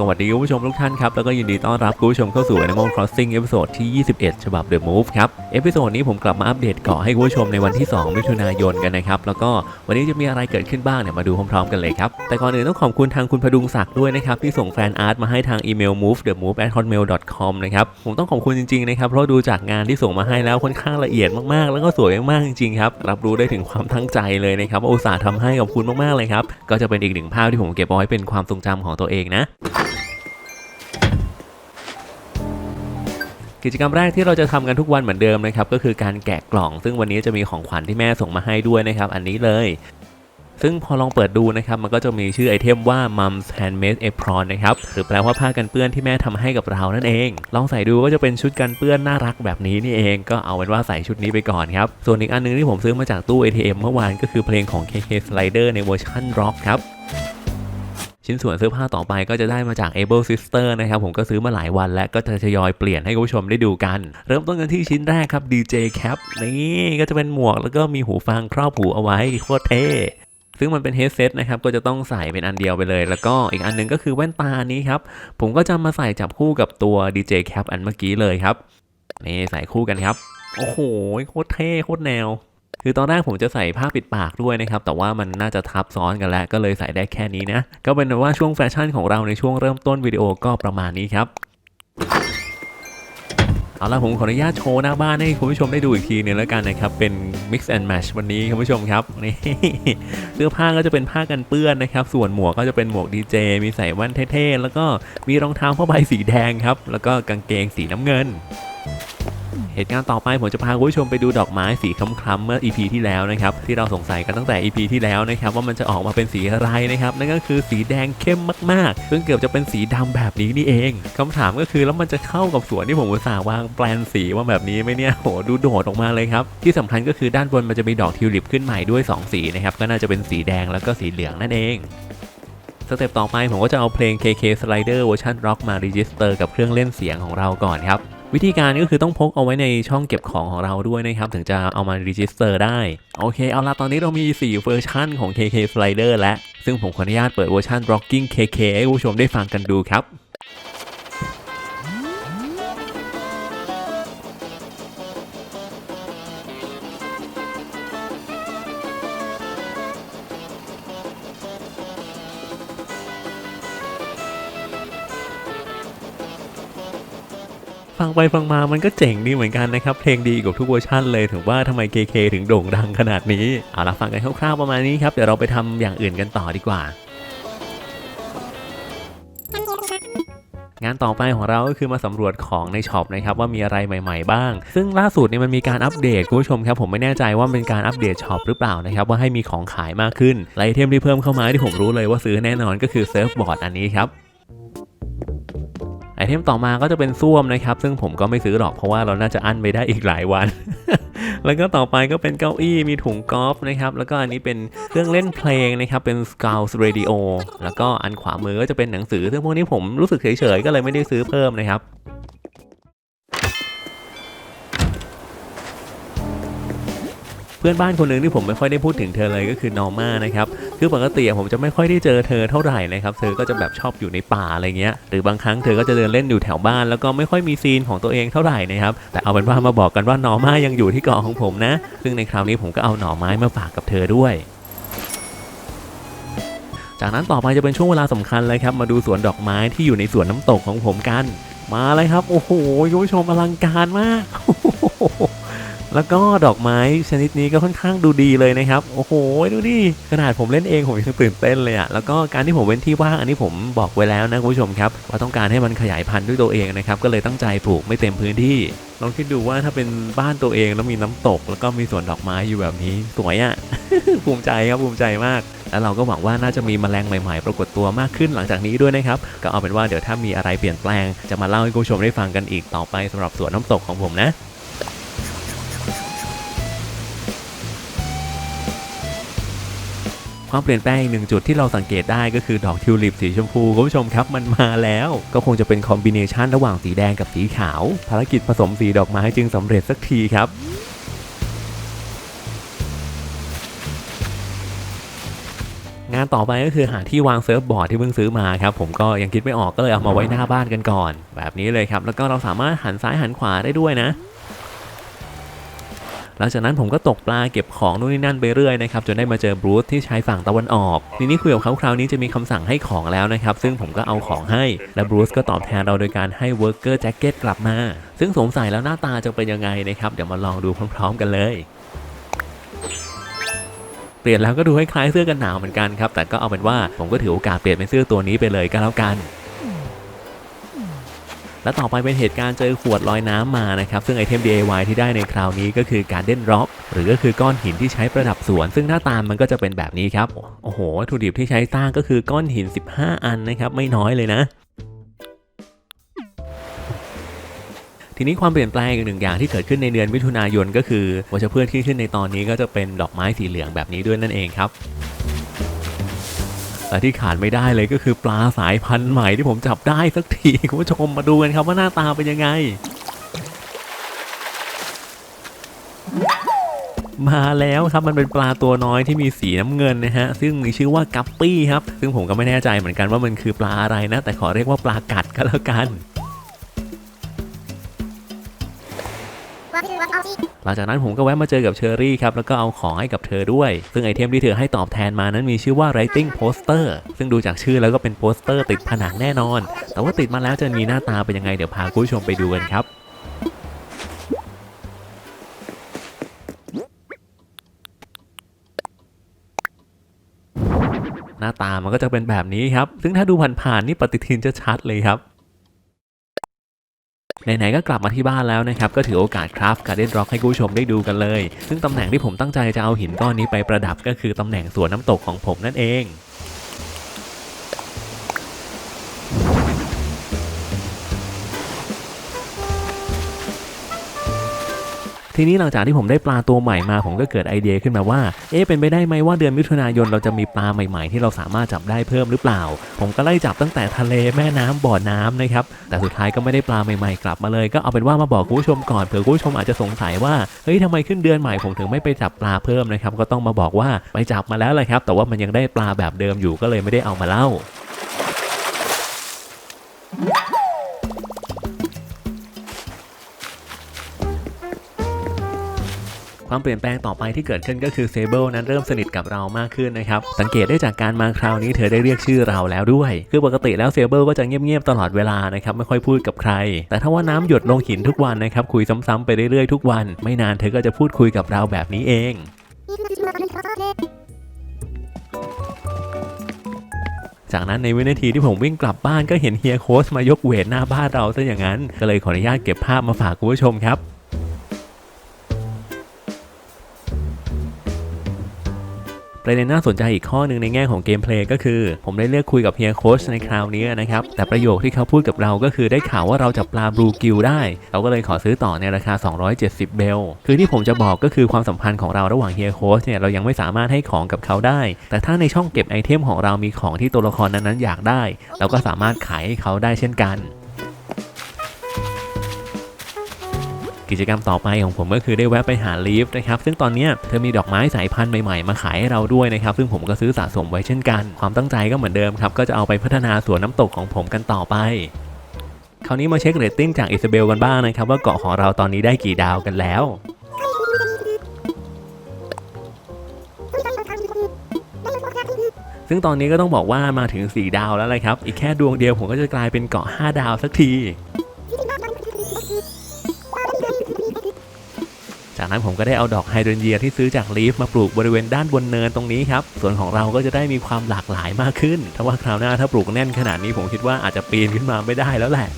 สวัสดีคุณผู้ชมทุกท่านครับ แล้วก็ยินดีต้อนรับคุณผู้ชมเข้าสู่ Animal Crossing เอพิโซดที่ 21 ฉบับ The Move ครับ เอพิโซดนี้ผมกลับมาอัปเดตเกาะให้คุณผู้ชมในวันที่ 2 มิถุนายนกันนะครับ แล้วก็วันนี้จะมีอะไรเกิดขึ้นบ้างเนี่ยมาดูพร้อมๆกันเลยครับ แต่ก่อนอื่นต้องขอบคุณทางคุณพดุงศักดิ์ด้วยนะครับ ที่ส่งแฟนอาร์ตมาให้ทางอีเมล move the move at hotmail com นะครับ ผมต้องขอบคุณจริงๆนะครับ เพราะดูจากงานที่ส่งมาให้แล้วค่อนข้างละเอียดมากๆ แล้วก็สวยมากๆจริงๆครับ รับรู้ได้ถึงความตั้งใจเลยนะครับอุตส่าห์ทำให้ขอบคุณมากๆเลยครับ ก็จะเป็นอีกหนึ่งภาพที่ผมเก็บเอาไว้เป็นความทรงจำของตัวเองนะ กิจกรรมแรกที่เราจะทำกันทุกวันเหมือนเดิมนะครับก็คือการแกะกล่อง ซึ่งวันนี้จะมีของขวัญที่แม่ส่งมาให้ด้วยนะครับอันนี้เลย ซึ่งพอลองเปิดดูนะครับมันก็จะมีชื่อไอเทมว่า Mom's Handmade Apron นะครับหรือแปลว่าผ้ากันเปื้อนที่แม่ทำให้กับเรานั่นเอง ลองใส่ดูก็จะเป็นชุดกันเปื้อนน่ารักแบบนี้นี่เองก็เอาเป็นว่าใส่ชุดนี้ไปก่อนครับส่วนอีกอันนึงที่ผมซื้อมาจากตู้ ATM เมื่อวานก็คือเพลงของ KK Slider ในเวอร์ชันร็อกครับ ชิ้นส่วนเสื้อผ้าต่อไปก็จะได้มาจาก Able Sister นะครับผมก็ซื้อมาหลายวันและก็จะทยอยเปลี่ยนให้คุณผู้ชมได้ดูกัน เริ่มต้นกันที่ชิ้นแรกครับ DJ Cap นี่ก็จะเป็นหมวกแล้วก็มีหูฟังครอบหูเอาไว้โคตรเท่ซึ่งมันเป็นเฮดเซตนะครับ ก็จะต้องใส่เป็นอันเดียวไปเลย แล้วก็อีกอันหนึงก็คือแว่นตานี้ครับ ผมก็จะมาใส่จับคู่กับตัว DJ Cap อันเมื่อกี้เลยครับ นี่ใส่คู่กันครับ โอ้โห โคตรเท่ โคตรแนว คือตอนแรกผมจะใส่ผ้าปิดปากด้วยนะครับ แต่ว่ามันน่าจะทับซ้อนกันแล้ว ก็เลยใส่ได้แค่นี้นะ ก็เป็นว่าช่วงแฟชั่นของเราในช่วงเริ่มต้นวิดีโอก็ประมาณนี้ครับเอาละผมขออนุญาตโชว์หน้าบ้านให้คุณผู้ชมได้ดูอีกทีหนึงแล้วกันนะครับ เป็น mix and match วันนี้คุณผู้ชมครับนี่เสื้อผ้าก็จะเป็นผ้ากันเปื้อนนะครับ ส่วนหมวกก็จะเป็นหมวกดีเจมีใส่แว่นเท่ๆ แล้วก็มีรองเท้าผ้าใบสีแดงครับ แล้วก็กางเกงสีน้ำเงิน เหตุการณ์ต่อไปผมจะพาคุณผู้ชมไปดูดอกไม้สีคล้ำๆเมื่อ EP ที่แล้วนะครับที่เราสงสัยกันตั้งแต่ EP ที่แล้วนะครับว่ามันจะออกมาเป็นสีอะไรนะครับนั่นก็คือสีแดงเข้มมากๆ ซึ่งเกือบจะเป็นสีดำแบบนี้นี่เองคำถามก็คือแล้วมันจะเข้ากับสวนที่ผมอุตส่าห์วางแปลนสีว่าแบบนี้ไหมเนี่ยโหดูโดดออกมาเลยครับที่สำคัญก็คือด้านบนมันจะมีดอกทิวลิปขึ้นใหม่ด้วย 2 สีนะครับก็น่าจะเป็นสีแดงแล้วก็สีเหลืองนั่นเองสเต็ปต่อไปผมก็จะเอาเพลง KK Slider เวอร์ชันร็อกมารีจิสเตอร์กับเครื่องเล่นเสียงของเราก่อนครับ วิธีการก็คือต้องพกเอาไว้ในช่องเก็บของของเราด้วยนะครับ ถึงจะเอามารีจิสเตอร์ได้ โอเค เอาละตอนนี้เรามี 4 เวอร์ชันของ KK Slider แล้วซึ่งผมขออนุญาตเปิดเวอร์ชัน Rocking KK ให้ผู้ชมได้ฟังกันดูครับ ฟังไปฟังมามันก็เจ๋งดีเหมือนกันนะครับ เพลงดีกว่าทุกเวอร์ชันเลยถึงว่าทำไม KK ถึงโด่งดังขนาดนี้ เอาละฟังกันคร่าวๆประมาณนี้ครับ เดี๋ยวเราไปทำอย่างอื่นกันต่อดีกว่า งานต่อไปของเราก็คือมาสำรวจของในช็อปนะครับว่ามีอะไรใหม่ ๆ บ้าง ซึ่งล่าสุดเนี่ยมันมีการอัปเดตคุณผู้ชมครับผมไม่แน่ใจว่าเป็นการอัปเดตช็อปหรือเปล่านะครับว่าให้มีของขายมากขึ้นละไอเทมที่เพิ่มเข้ามาที่ผมรู้เลยว่าซื้อแน่นอนก็คือเซิร์ฟบอร์ดอันนี้ครับ ไอเทมต่อมาก็จะเป็นส้วมนะครับ ซึ่งผมก็ไม่ซื้อหรอกเพราะว่าเราน่าจะอั้นไปได้อีกหลายวัน แล้วก็ต่อไปก็เป็นเก้าอี้มีถุงกอล์ฟนะครับ แล้วก็อันนี้เป็นเครื่องเล่นเพลงนะครับ เป็น Scout Radio แล้วก็อันขวามือก็จะเป็นหนังสือ ซึ่งพวกนี้ผมรู้สึกเฉยๆก็เลยไม่ได้ซื้อเพิ่มนะครับ เพื่อนบ้านคนหนึ่งที่ผมไม่ค่อยได้พูดถึงเธอเลยก็คือนอร์มานะครับคือปกติผมจะไม่ค่อยได้เจอเธอเท่าไหร่นะครับเธอก็จะแบบชอบอยู่ในป่าอะไรเงี้ยหรือบางครั้งเธอก็จะเดินเล่นอยู่แถวบ้าน แล้วก็ไม่ค่อยมีซีนของตัวเองเท่าไหร่นะครับแต่เอาเป็นว่ามาบอกกันว่านอร์มายังอยู่ที่เกาะของผมนะ ซึ่งในคราวนี้ผมก็เอาหน่อไม้มาฝากกับเธอด้วยจากนั้นต่อไปจะเป็นช่วงเวลาสำคัญเลยครับ มาดูสวนดอกไม้ที่อยู่ในสวนน้ำตกของผมกัน มาเลยครับ โอ้โหคุณผู้ชมอลังการมาก แล้วก็ดอกไม้ชนิดนี้ก็ค่อนข้างดูดีเลยนะครับ โอ้โห ดูดิขนาดผมเล่นเองผมยังตื่นเต้นเลยอะแล้วก็การที่ผมเว้นที่ว่างอันนี้ผมบอกไว้แล้วนะคุณผู้ชมครับ ว่าต้องการให้มันขยายพันธุ์ด้วยตัวเองนะครับ ก็เลยตั้งใจปลูกไม่เต็มพื้นที่ลองคิดดูว่าถ้าเป็นบ้านตัวเองแล้วมีน้ำตก แล้วก็มีสวนดอกไม้อยู่แบบนี้สวยอะภูมิใจครับภูมิใจมากแล้วเราก็หวังว่าน่าจะมีแมลงใหม่ๆ ปรากฏตัวมากขึ้นหลังจากนี้ด้วยนะครับ ก็เอาเป็นว่าเดี๋ยวถ้ามีอะไรเปลี่ยนแปลง จะมาเล่าให้คุณผู้ชมได้ฟังกันอีกต่อไปสำหรับสวนน้ำตกของผมนะ ความเปลี่ยนแปลงอีกหนึ่งจุดที่เราสังเกตได้ก็คือดอกทิวลิปสีชมพูคุณผู้ชมครับมันมาแล้ว ก็คงจะเป็นคอมบิเนชันระหว่างสีแดงกับสีขาว ภารกิจผสมสีดอกไม้จึงสำเร็จสักทีครับงานงานต่อไปก็คือหาที่วางเซิร์ฟบอร์ดที่เพิ่งซื้อมาครับผมก็ยังคิดไม่ออกก็เลยเอามาไว้หน้าบ้านกันก่อน แบบนี้เลยครับ แล้วก็เราสามารถหันซ้ายหันขวาได้ด้วยนะ หลังจากนั้นผมก็ตกปลาเก็บของนู่นนี่นั่นไปเรื่อยนะครับจนได้มาเจอบรูธที่ใช้ฝั่งตะวันออกทีนี้คุยกับเขาคราวนี้จะมีคำสั่งให้ของแล้วนะครับซึ่งผมก็เอาของให้ และบรูธก็ตอบแทนเราโดยการให้เวิร์กเกอร์แจ็คเก็ตกลับมา ซึ่งสวมใส่แล้วหน้าตาจะเป็นยังไงนะครับเดี๋ยวมาลองดูพร้อมๆกันเลยเปลี่ยนแล้วก็ดูคล้ายๆเสื้อกันหนาวเหมือนกันครับแต่ก็เอาเป็นว่าผมก็ถือโอกาสเปลี่ยนเป็นเสื้อตัวนี้ไปเลยก็แล้วกัน และต่อไปเป็นเหตุการณ์เจอขวดลอยน้ำมานะครับ ซึ่งไอเทม DIY ที่ได้ในคราวนี้ก็คือการเด่นร็อกหรือก็คือก้อนหินที่ใช้ประดับสวน ซึ่งหน้าตามันก็จะเป็นแบบนี้ครับ โอ้โหวัตถุดิบที่ใช้สร้างก็คือก้อนหิน 15 อันนะครับ ไม่น้อยเลยนะทีนี้ความเปลี่ยนแปลงอีกหนึ่งอย่างที่เกิดขึ้นในเดือนมิถุนายนก็คือวัชพืชที่ขึ้นในตอนนี้ก็จะเป็นดอกไม้สีเหลืองแบบนี้ด้วยนั่นเองครับ แต่ที่ขาดไม่ได้เลยก็คือปลาสายพันธุ์ใหม่ที่ผมจับได้สักทีคุณผู้ชมมาดูกันครับว่าหน้าตาเป็นยังไง มาแล้วครับมันเป็นปลาตัวน้อยที่มีสีน้ำเงินนะฮะซึ่งมีชื่อว่ากัปปี้ครับ ซึ่งผมก็ไม่แน่ใจเหมือนกันว่ามันคือปลาอะไรนะ แต่ขอเรียกว่าปลากัดก็แล้วกัน หลังจากนั้นผมก็แวะมาเจอกับเชอรี่ครับแล้วก็เอาของให้กับเธอด้วย ซึ่งไอเทมที่เธอให้ตอบแทนมานั้นมีชื่อว่า writing poster ซึ่งดูจากชื่อแล้วก็เป็นโปสเตอร์ติดผนังแน่นอน แต่ว่าติดมาแล้วจะมีหน้าตาเป็นยังไงเดี๋ยวพาคุณผู้ชมไปดูกันครับหน้าตามันก็จะเป็นแบบนี้ครับ ซึ่งถ้าดูผ่านๆนี่ปฏิทินจะชัดเลยครับ ไหนๆก็กลับมาที่บ้านแล้วนะครับก็ถือโอกาสคราฟการ์เดนร็อกให้คุณผู้ชมได้ดูกันเลย ซึ่งตำแหน่งที่ผมตั้งใจจะเอาหินก้อนนี้ไปประดับก็คือตำแหน่งสวนน้ำตกของผมนั่นเอง ทีนี้หลังจากที่ผมได้ปลาตัวใหม่มาผมก็เกิดไอเดียขึ้นมาว่า เอ๊ะเป็นไปได้ไหมว่าเดือนมิถุนายนเราจะมีปลาใหม่ๆ ที่เราสามารถจับได้เพิ่มหรือเปล่า ผมก็ไล่จับตั้งแต่ทะเลแม่น้ำบ่อน้ำนะครับแต่สุดท้ายก็ไม่ได้ปลาใหม่ๆกลับมาเลย ก็เอาเป็นว่ามาบอกคุณผู้ชมก่อนเผื่อคุณผู้ชมอาจจะสงสัยว่าเฮ้ยทำไมขึ้นเดือนใหม่ผมถึงไม่ไปจับปลาเพิ่มนะครับก็ต้องมาบอกว่าไปจับมาแล้วเลยครับ แต่ว่ามันยังได้ปลาแบบเดิมอยู่ก็เลยไม่ได้เอามาเล่า ความเปลี่ยนแปลงต่อไปที่เกิดขึ้นก็คือเซเบิลนั้นเริ่มสนิทกับเรามากขึ้นนะครับ สังเกตได้จากการมาคราวนี้เธอได้เรียกชื่อเราแล้วด้วย คือปกติแล้วเซเบิลก็จะเงียบๆตลอดเวลานะครับ ไม่ค่อยพูดกับใคร แต่ถ้าว่าน้ำหยดลงหินทุกวันนะครับ คุยซ้ำๆไปเรื่อยๆทุกวัน ไม่นานเธอก็จะพูดคุยกับเราแบบนี้เองจากนั้นในวินาทีที่ผมวิ่งกลับบ้านก็เห็นเฮียโค้ชมายกเวทหน้าบ้านเราซะอย่างนั้น ก็เลยขออนุญาตเก็บภาพมาฝากคุณผู้ชมครับ ประเด็นน่าสนใจอีกข้อหนึ่งในแง่ของเกมเพลย์ก็คือ ผมได้เลือกคุยกับเฮียโค้ชในคราวนี้นะครับ แต่ประโยคที่เขาพูดกับเราก็คือได้ข่าวว่าเราจับปลาบลูกิลได้ เราก็เลยขอซื้อต่อในราคา 270 เบล คือที่ผมจะบอกก็คือความสัมพันธ์ของเราระหว่างเฮียโค้ชเนี่ยเรายังไม่สามารถให้ของกับเขาได้ แต่ถ้าในช่องเก็บไอเทมของเรามีของที่ตัวละครนั้นๆอยากได้ เราก็สามารถขายให้เขาได้เช่นกัน กิจกรรมต่อไปของผมก็คือได้แวะไปหาลีฟนะครับซึ่งตอนนี้เธอมีดอกไม้สายพันธุ์ใหม่ๆมาขายให้เราด้วยนะครับซึ่งผมก็ซื้อสะสมไว้เช่นกัน ความตั้งใจก็เหมือนเดิมครับก็จะเอาไปพัฒนาสวนน้ำตกของผมกันต่อไปคราวนี้มาเช็คเรตติ้งจากอิซาเบลกันบ้างนะครับว่าเกาะของเราตอนนี้ได้กี่ดาวกันแล้วซึ่งตอนนี้ก็ต้องบอกว่ามาถึง 4 ดาวแล้วเลยครับ อีกแค่ดวงเดียวผมก็จะกลายเป็นเกาะ 5 ดาวสักที จากนั้นผมก็ได้เอาดอกไฮโดรนเนียที่ซื้อจากลีฟมาปลูกบริเวณด้านบนเนินตรงนี้ครับส่วนของเราก็จะได้มีความหลากหลายมากขึ้นถ้าว่าคราวหน้าถ้าปลูกแน่นขนาดนี้ผมคิดว่าอาจจะปีนขึ้นมาไม่ได้แล้วแหละ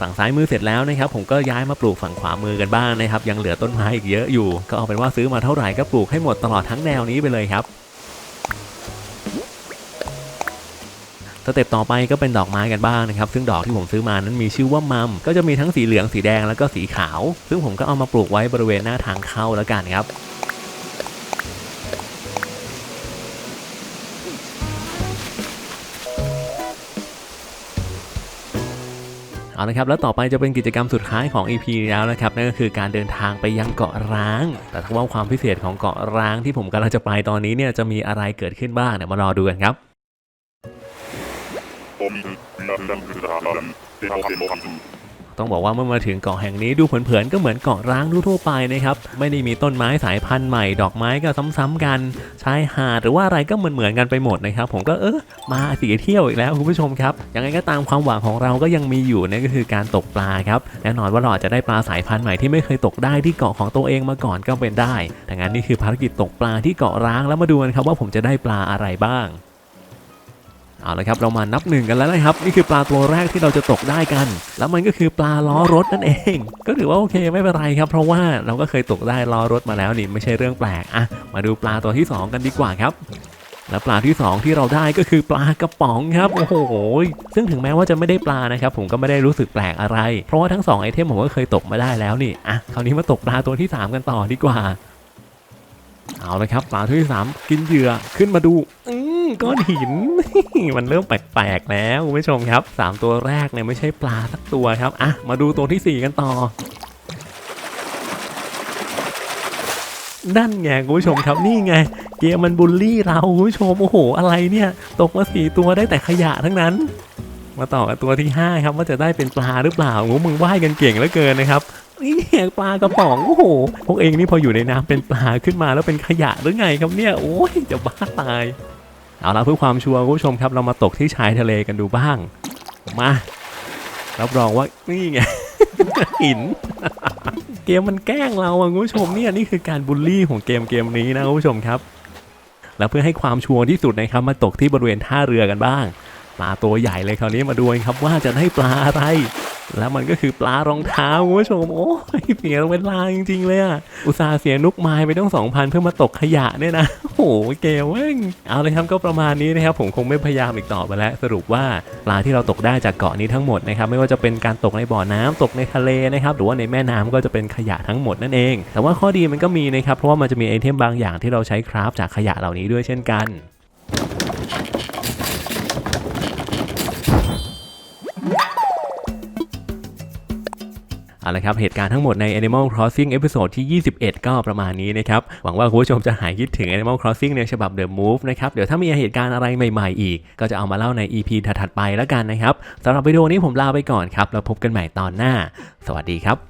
ฝั่งซ้ายมือเสร็จแล้วนะครับผมก็ย้ายมาปลูกฝั่งขวามือกันบ้างนะครับยังเหลือต้นไม้อีกเยอะอยู่ ก็เอาเป็นว่าซื้อมาเท่าไหร่ก็ปลูกให้หมดตลอดทั้งแนวนี้ไปเลยครับ เต็ปต่อไปก็เป็นดอกไม้กันบ้างนะครับ ซึ่งดอกที่ผมซื้อมานั้นมีชื่อว่ามัม ก็จะมีทั้งสีเหลืองสีแดงแล้วก็สีขาว ซึ่งผมก็เอามาปลูกไว้บริเวณหน้าทางเข้าแล้วกันครับเอาละครับแล้วต่อไปจะเป็นกิจกรรมสุดท้ายของ EP แล้วนะครับนั่นก็คือการเดินทางไปยังเกาะร้าง แต่ถ้าว่าความพิเศษของเกาะร้างที่ผมกำลังจะไปตอนนี้เนี่ยจะมีอะไรเกิดขึ้นบ้างเดี๋ยมารอดูกันครับ ต้องบอกว่าเมื่อมาถึงเกาะแห่งนี้ดูเผินๆก็เหมือนเกาะร้างทั่วไปนะครับ ไม่ได้มีต้นไม้สายพันธุ์ใหม่ ดอกไม้ก็ซ้ำๆกันชายหาดหรือว่าอะไรก็เหมือนๆกันไปหมดนะครับ ผมก็เออมาสีเที่ยวอีกแล้วคุณผู้ชมครับยังไงก็ตามความหวังของเราก็ยังมีอยู่นั่นก็คือการตกปลาครับแน่นอนว่าเราอาจจะได้ปลาสายพันธุ์ใหม่ที่ไม่เคยตกได้ที่เกาะของตัวเองมาก่อนก็เป็นได้แต่งั้นนี่คือภารกิจตกปลาที่เกาะร้างแล้วมาดูกันครับว่าผมจะได้ปลาอะไรบ้าง เอาละครับเรามานับหนึ่งกันแล้วนะครับ นี่คือปลาตัวแรกที่เราจะตกได้กัน แล้วมันก็คือปลาล้อรถนั่นเอง ก็ถือว่าโอเคไม่เป็นไรครับ เพราะว่าเราก็เคยตกได้ล้อรถมาแล้วนี่ไม่ใช่เรื่องแปลกอะมาดูปลาตัวที่สองกันดีกว่าครับและปลาที่สองที่เราได้ก็คือปลากระป๋องครับโอ้โหซึ่งถึงแม้ว่าจะไม่ได้ปลานะครับผมก็ไม่ได้รู้สึกแปลกอะไร เพราะว่าทั้งสองไอเทมผมก็เคยตกมาได้แล้วนี่อะคราวนี้มาตกปลาตัวที่สามกันต่อดีกว่า เอาลยครับปลาตัวที่สามกินเหยื่อขึ้นมาดูอื ก้อนหิน มันเริ่มแปลกๆแล้วคุณผู้ชมครับสามตัวแรกเนี่ยไม่ใช่ปลาสักตัวครับอะมาดูตัวที่สี่กันต่อนั่นไงคุณผู้ชมครับนี่ไง เกมมันบูลลี่เราคุณผู้ชมโอ้โห อะไรเนี่ย ตกมาสี่ตัวได้แต่ขยะทั้งนั้น มาต่อกันตัวที่ห้าครับว่าจะได้เป็นปลาหรือเปล่าโอ้มึงว่ายกันเก่งเหลือเกินนะครับนี่เนี่ยปลากระป๋องโอ้โหพวกเองนี่พออยู่ในน้ำเป็นปลาขึ้นมาแล้วเป็นขยะหรือไงครับเนี่ยโอ้ยจะบ้าตาย เอาละเพื่อความชัวร์คุณผู้ชมครับเรามาตกที่ชายทะเลกันดูบ้าง มารับรองว่านี่ไงหิน เกมมันแกล้งเราอะคุณผู้ชมเนี่ยนี่คือการบูลลี่ของเกมเกมนี้นะคุณผู้ชมครับ แล้วเพื่อให้ความชัวร์ที่สุดนะครับมาตกที่บริเวณท่าเรือกันบ้างปลาตัวใหญ่เลยคราวนี้มาดูกันครับว่าจะได้ปลาอะไร แล้วมันก็คือปลารองเท้าคุณผู้ชมโอ้ยเสียเวลาจริง ๆ เลยอะอุตส่าห์เสียนุกไม้ไปต้องสองพันเพื่อมาตกขยะเนี่ยนะโอ้โหเกมเว้งเอาเลยครับก็ประมาณนี้นะครับผมคงไม่พยายามอีกต่อไปแล้ว สรุปว่าปลาที่เราตกได้จากเกาะนี้ทั้งหมดนะครับไม่ว่าจะเป็นการตกในบ่อน้ำตกในทะเลนะครับหรือว่าในแม่น้ำก็จะเป็นขยะทั้งหมดนั่นเอง แต่ว่าข้อดีมันก็มีนะครับเพราะว่ามันจะมีไอเทมบางอย่างที่เราใช้คราฟจากขยะเหล่านี้ด้วยเช่นกัน เอาละครับ เหตุการณ์ทั้งหมดใน Animal Crossing เอพิโซดที่ 21 ก็ประมาณนี้นะครับ หวังว่าคุณผู้ชมจะหายคิดถึง Animal Crossing ในฉบับ The Move นะครับ เดี๋ยวถ้ามีเหตุการณ์อะไรใหม่ๆอีก ก็จะเอามาเล่าใน EP ถัดๆไปแล้วกันนะครับสำหรับวิดีโอนี้ผมลาไปก่อนครับ แล้วพบกันใหม่ตอนหน้า สวัสดีครับ